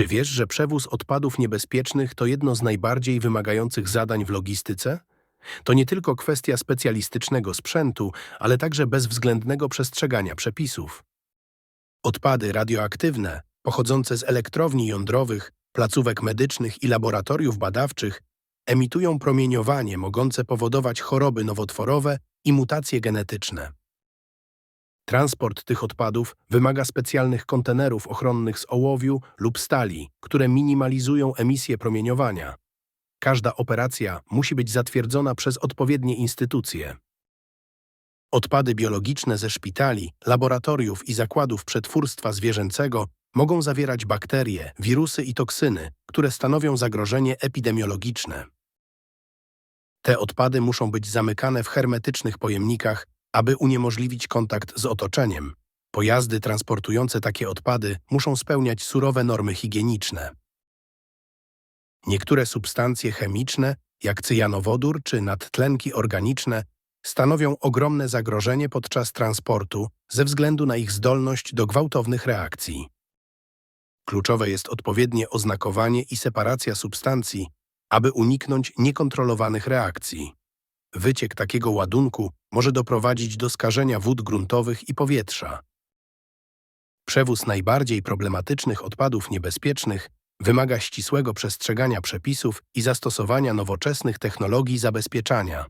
Czy wiesz, że przewóz odpadów niebezpiecznych to jedno z najbardziej wymagających zadań w logistyce? To nie tylko kwestia specjalistycznego sprzętu, ale także bezwzględnego przestrzegania przepisów. Odpady radioaktywne, pochodzące z elektrowni jądrowych, placówek medycznych i laboratoriów badawczych, emitują promieniowanie mogące powodować choroby nowotworowe i mutacje genetyczne. Transport tych odpadów wymaga specjalnych kontenerów ochronnych z ołowiu lub stali, które minimalizują emisję promieniowania. Każda operacja musi być zatwierdzona przez odpowiednie instytucje. Odpady biologiczne ze szpitali, laboratoriów i zakładów przetwórstwa zwierzęcego mogą zawierać bakterie, wirusy i toksyny, które stanowią zagrożenie epidemiologiczne. Te odpady muszą być zamykane w hermetycznych pojemnikach, aby uniemożliwić kontakt z otoczeniem. Pojazdy transportujące takie odpady muszą spełniać surowe normy higieniczne. Niektóre substancje chemiczne, jak cyjanowodór czy nadtlenki organiczne, stanowią ogromne zagrożenie podczas transportu ze względu na ich zdolność do gwałtownych reakcji. Kluczowe jest odpowiednie oznakowanie i separacja substancji, aby uniknąć niekontrolowanych reakcji. Wyciek takiego ładunku może doprowadzić do skażenia wód gruntowych i powietrza. Przewóz najbardziej problematycznych odpadów niebezpiecznych wymaga ścisłego przestrzegania przepisów i zastosowania nowoczesnych technologii zabezpieczania.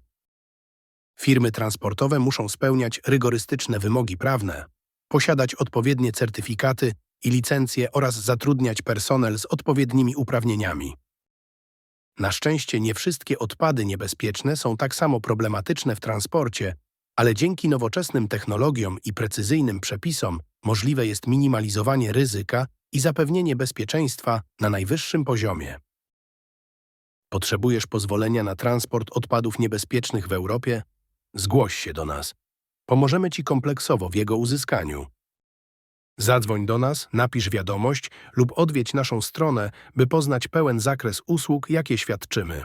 Firmy transportowe muszą spełniać rygorystyczne wymogi prawne, posiadać odpowiednie certyfikaty i licencje oraz zatrudniać personel z odpowiednimi uprawnieniami. Na szczęście nie wszystkie odpady niebezpieczne są tak samo problematyczne w transporcie, ale dzięki nowoczesnym technologiom i precyzyjnym przepisom możliwe jest minimalizowanie ryzyka i zapewnienie bezpieczeństwa na najwyższym poziomie. Potrzebujesz pozwolenia na transport odpadów niebezpiecznych w Europie? Zgłoś się do nas. Pomożemy Ci kompleksowo w jego uzyskaniu. Zadzwoń do nas, napisz wiadomość lub odwiedź naszą stronę, by poznać pełen zakres usług, jakie świadczymy.